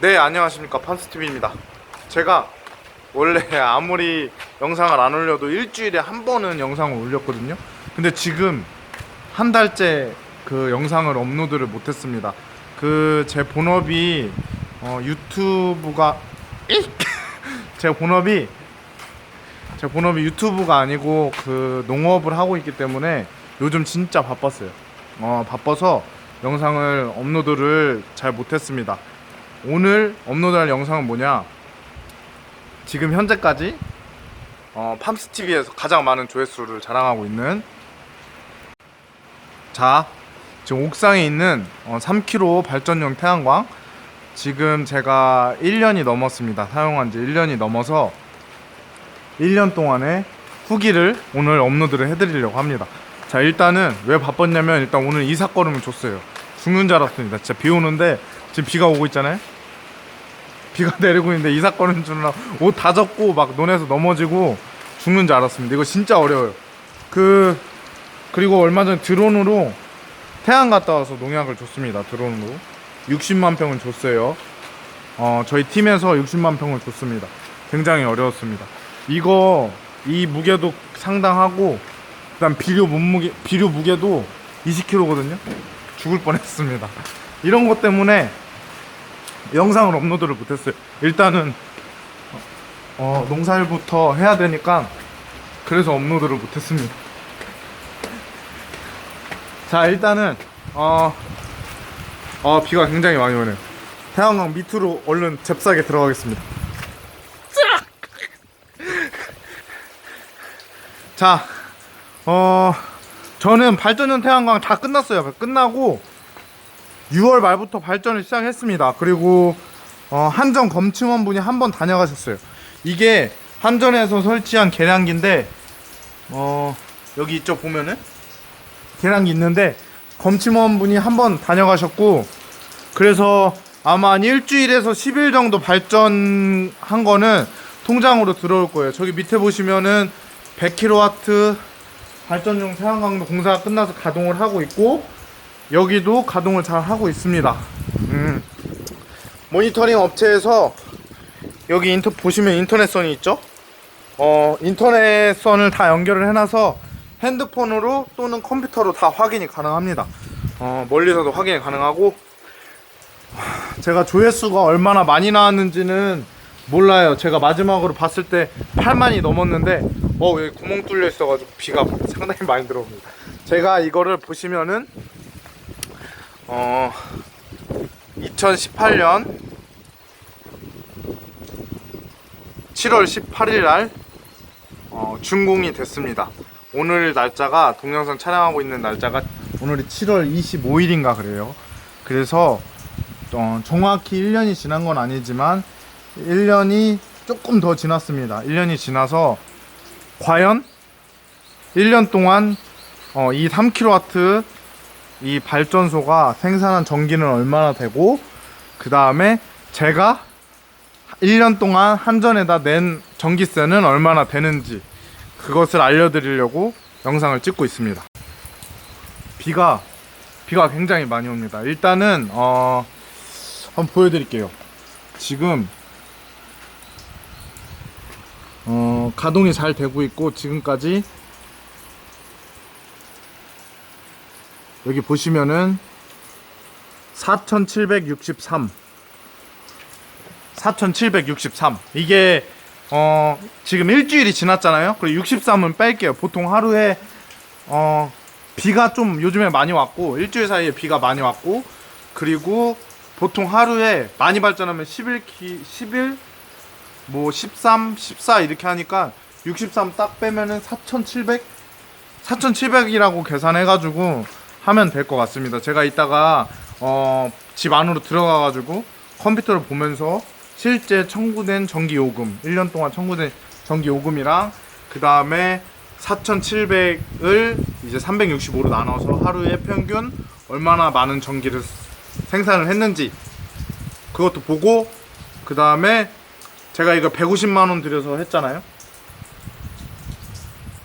네 안녕하십니까. 팜스TV입니다. 제가 원래 아무리 영상을 안 올려도 일주일에 한 번은 영상을 올렸거든요. 근데 지금 한 달째 그 영상을 업로드를 못했습니다. 그 제 본업이 어, 유튜브가 익! 제 본업이 제 본업이 유튜브가 아니고 그 농업을 하고 있기 때문에 요즘 진짜 바빴어요. 어 바빠서 영상을 업로드를 잘 못했습니다 오늘 업로드할 영상은 뭐냐? 지금 현재까지 어, 팜스TV에서 가장 많은 조회수를 자랑하고 있는 자 지금 옥상에 있는 어, 3kW 발전용 태양광. 지금 제가 1년이 넘었습니다. 사용한 지 1년이 넘어서 1년 동안의 후기를 오늘 업로드를 해드리려고 합니다. 자 일단은 왜 바빴냐면 일단 오늘 이삿걸음을 줬어요. 죽는 줄 알았습니다. 진짜 비 오는데 지금 비가 오고 있잖아요. 비가 내리고 있는데 이 사건은 주느라 옷다 젖고 막 논에서 넘어지고 죽는 줄 알았습니다. 이거 진짜 어려워요. 그 그리고 얼마 전에 드론으로 태안 갔다 와서 농약을 줬습니다. 드론으로 60만 평을 줬어요. 어 저희 팀에서 60만 평을 줬습니다. 굉장히 어려웠습니다. 이거 이 무게도 상당하고 그다음 비료 몸무게 비료 무게도 20kg거든요. 죽을 뻔했습니다. 이런 것 때문에 영상을 업로드를 못했어요. 일단은 어, 농사일부터 해야 되니까 그래서 업로드를 못했습니다. 자 일단은 어, 어 비가 굉장히 많이 오네요. 태양광 밑으로 얼른 잽싸게 들어가겠습니다. 자, 어, 저는 발전용 태양광 다 끝났어요. 끝나고 6월 말부터 발전을 시작했습니다. 그리고 어, 한전 검침원 분이 한 번 다녀가셨어요. 이게 한전에서 설치한 계량기인데 어, 여기 이쪽 보면은 계량기 있는데 검침원 분이 한 번 다녀가셨고 그래서 아마 한 일주일에서 10일 정도 발전한 거는 통장으로 들어올 거예요. 저기 밑에 보시면은 100kW 발전용 태양광도 공사가 끝나서 가동을 하고 있고 여기도 가동을 잘 하고 있습니다. 음. 모니터링 업체에서 여기 인터 보시면 인터넷선이 있죠? 어 인터넷선을 다 연결을 해놔서 핸드폰으로 또는 컴퓨터로 다 확인이 가능합니다. 어 멀리서도 확인이 가능하고 하, 제가 조회수가 얼마나 많이 나왔는지는 몰라요. 제가 마지막으로 봤을 때 8만이 넘었는데 어 여기 구멍 뚫려 있어가지고 비가 상당히 많이 들어옵니다. 제가 이거를 보시면은 어 2018년 7월 18일 날 어, 준공이 됐습니다. 오늘 날짜가 동영상 촬영하고 있는 날짜가 오늘이 7월 25일인가 그래요. 그래서 어, 정확히 1년이 지난 건 아니지만 1년이 조금 더 지났습니다. 1년이 지나서 과연 1년 동안 어, 이 3kW 이 발전소가 생산한 전기는 얼마나 되고 그 다음에 제가 1년 동안 한전에다 낸 전기세는 얼마나 되는지 그것을 알려드리려고 영상을 찍고 있습니다. 비가 비가 굉장히 많이 옵니다. 일단은 어 한번 보여드릴게요. 지금 어 가동이 잘 되고 있고 지금까지 여기 보시면은 4763 4763 이게 어 지금 일주일이 지났잖아요? 그리고 63은 뺄게요. 보통 하루에 어 비가 좀 요즘에 많이 왔고 일주일 사이에 비가 많이 왔고 그리고 보통 하루에 많이 발전하면 11키 11 뭐 13, 14 이렇게 하니까 63 딱 빼면은 4,700 4,700이라고 계산해가지고 하면 될 것 같습니다. 제가 이따가 어, 집 안으로 들어가가지고 컴퓨터를 보면서 실제 청구된 전기 요금 1년 동안 청구된 전기 요금이랑 그 다음에 4,700을 이제 365로 나눠서 하루에 평균 얼마나 많은 전기를 생산을 했는지 그것도 보고 그 다음에 제가 이거 150만 원 들여서 했잖아요.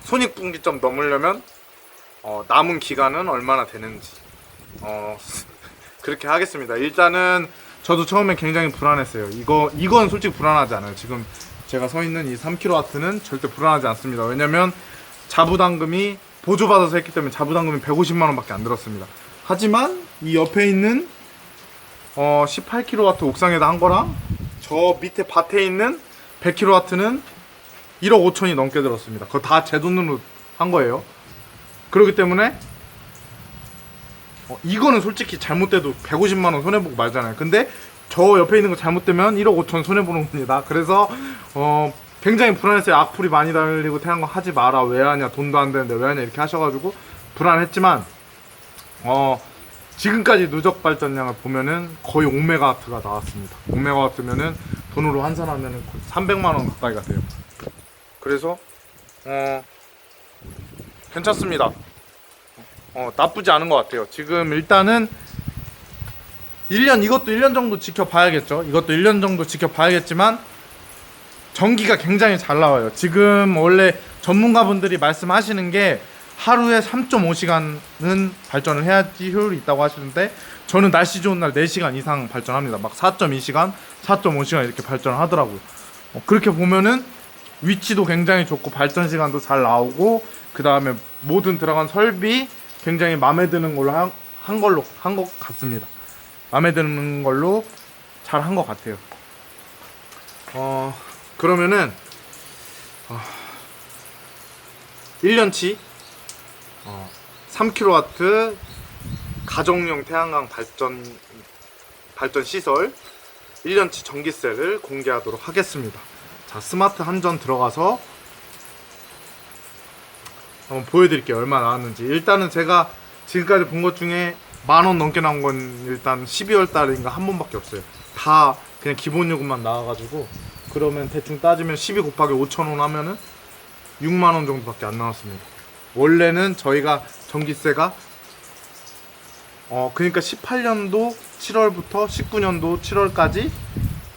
손익분기점 넘으려면 어, 남은 기간은 얼마나 되는지 어, 그렇게 하겠습니다. 일단은 저도 처음에 굉장히 불안했어요. 이거 이건 솔직히 불안하지 않아요. 지금 제가 서 있는 이 3kW는 절대 불안하지 않습니다. 왜냐면 자부담금이 보조받아서 했기 때문에 자부담금이 150만 원밖에 안 들었습니다. 하지만 이 옆에 있는 어 18kW 옥상에다 한 거랑 저 밑에 밭에 있는 100kW는 1억 5천이 넘게 들었습니다. 그거 다 제 돈으로 한 거예요. 그렇기 때문에 어, 이거는 솔직히 잘못돼도 150만 원 손해 보고 말잖아요. 근데 저 옆에 있는 거 잘못되면 1억 5천 손해 보는 겁니다. 그래서 어 굉장히 불안했어요. 악플이 많이 달리고 태양광 하지 마라. 왜 하냐? 돈도 안 되는데 왜 하냐? 이렇게 하셔가지고 불안했지만 어 지금까지 누적 발전량을 보면은 거의 5메가와트가 나왔습니다. 5메가와트면은 돈으로 환산하면은 300만 원 가까이가 돼요. 그래서 어 괜찮습니다. 어, 나쁘지 않은 것 같아요. 지금 일단은 1년, 이것도 1년 정도 지켜봐야겠죠. 이것도 1년 정도 지켜봐야겠지만, 전기가 굉장히 잘 나와요. 지금 원래 전문가분들이 말씀하시는 게 하루에 3.5시간은 발전을 해야지 효율이 있다고 하시는데, 저는 날씨 좋은 날 4시간 이상 발전합니다. 막 4.2시간, 4.5시간 이렇게 발전을 하더라고요. 어, 그렇게 보면은 위치도 굉장히 좋고 발전 시간도 잘 나오고 그 다음에 모든 들어간 설비 굉장히 마음에 드는 걸로 한, 한 걸로 한 것 같습니다. 마음에 드는 걸로 잘 한 것 같아요. 어 그러면은 어, 1년치 어, 3kW 가정용 태양광 발전 발전 시설 1년치 전기세를 공개하도록 하겠습니다. 자, 스마트 한전 들어가서 한번 보여드릴게요. 얼마 나왔는지. 일단은 제가 지금까지 본 것 중에 만 원 넘게 나온 건 일단 12월 달인가 한 번밖에 없어요. 다 그냥 기본 요금만 나와가지고 그러면 대충 따지면 12 곱하기 5천 원 하면은 6만 원 정도밖에 안 나왔습니다. 원래는 저희가 전기세가 어 그러니까 18년도 7월부터 19년도 7월까지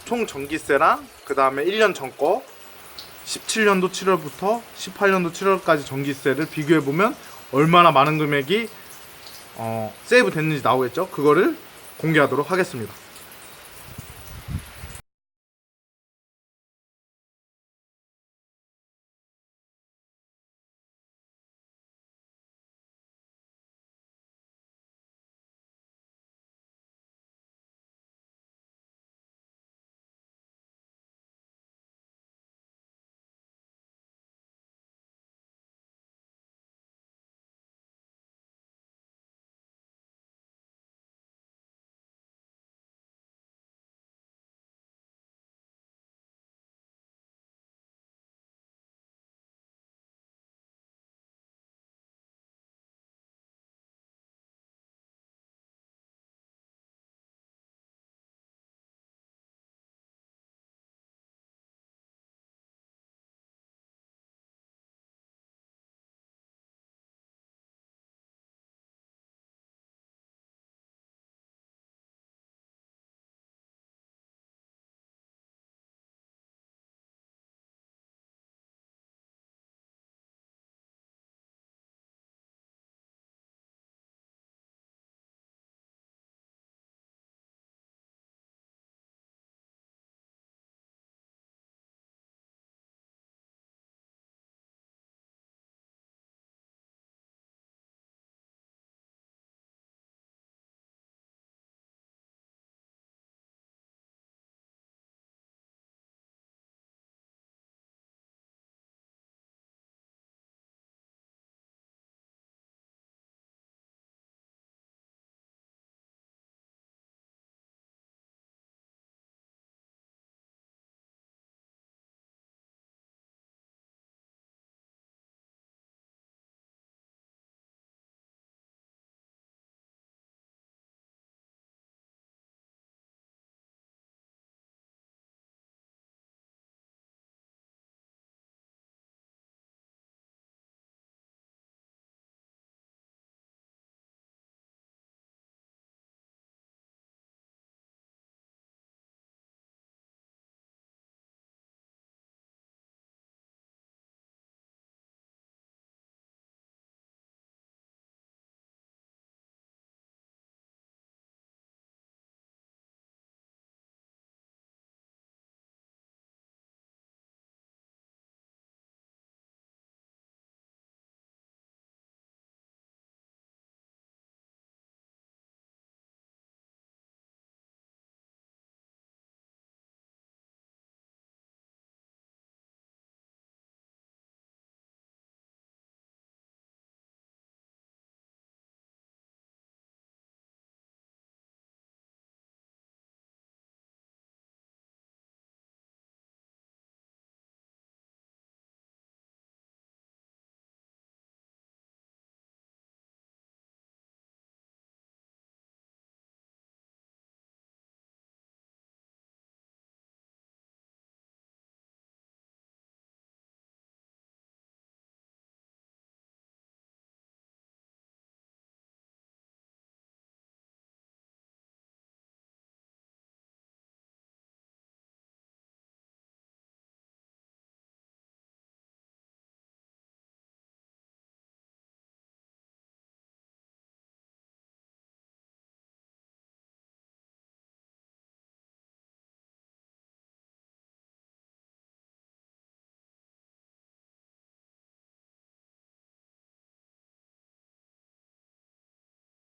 총 전기세랑 그 다음에 1년 전 거 17년도 7월부터 18년도 7월까지 전기세를 비교해 보면 얼마나 많은 금액이 어, 세이브 됐는지 나오겠죠. 그거를 공개하도록 하겠습니다.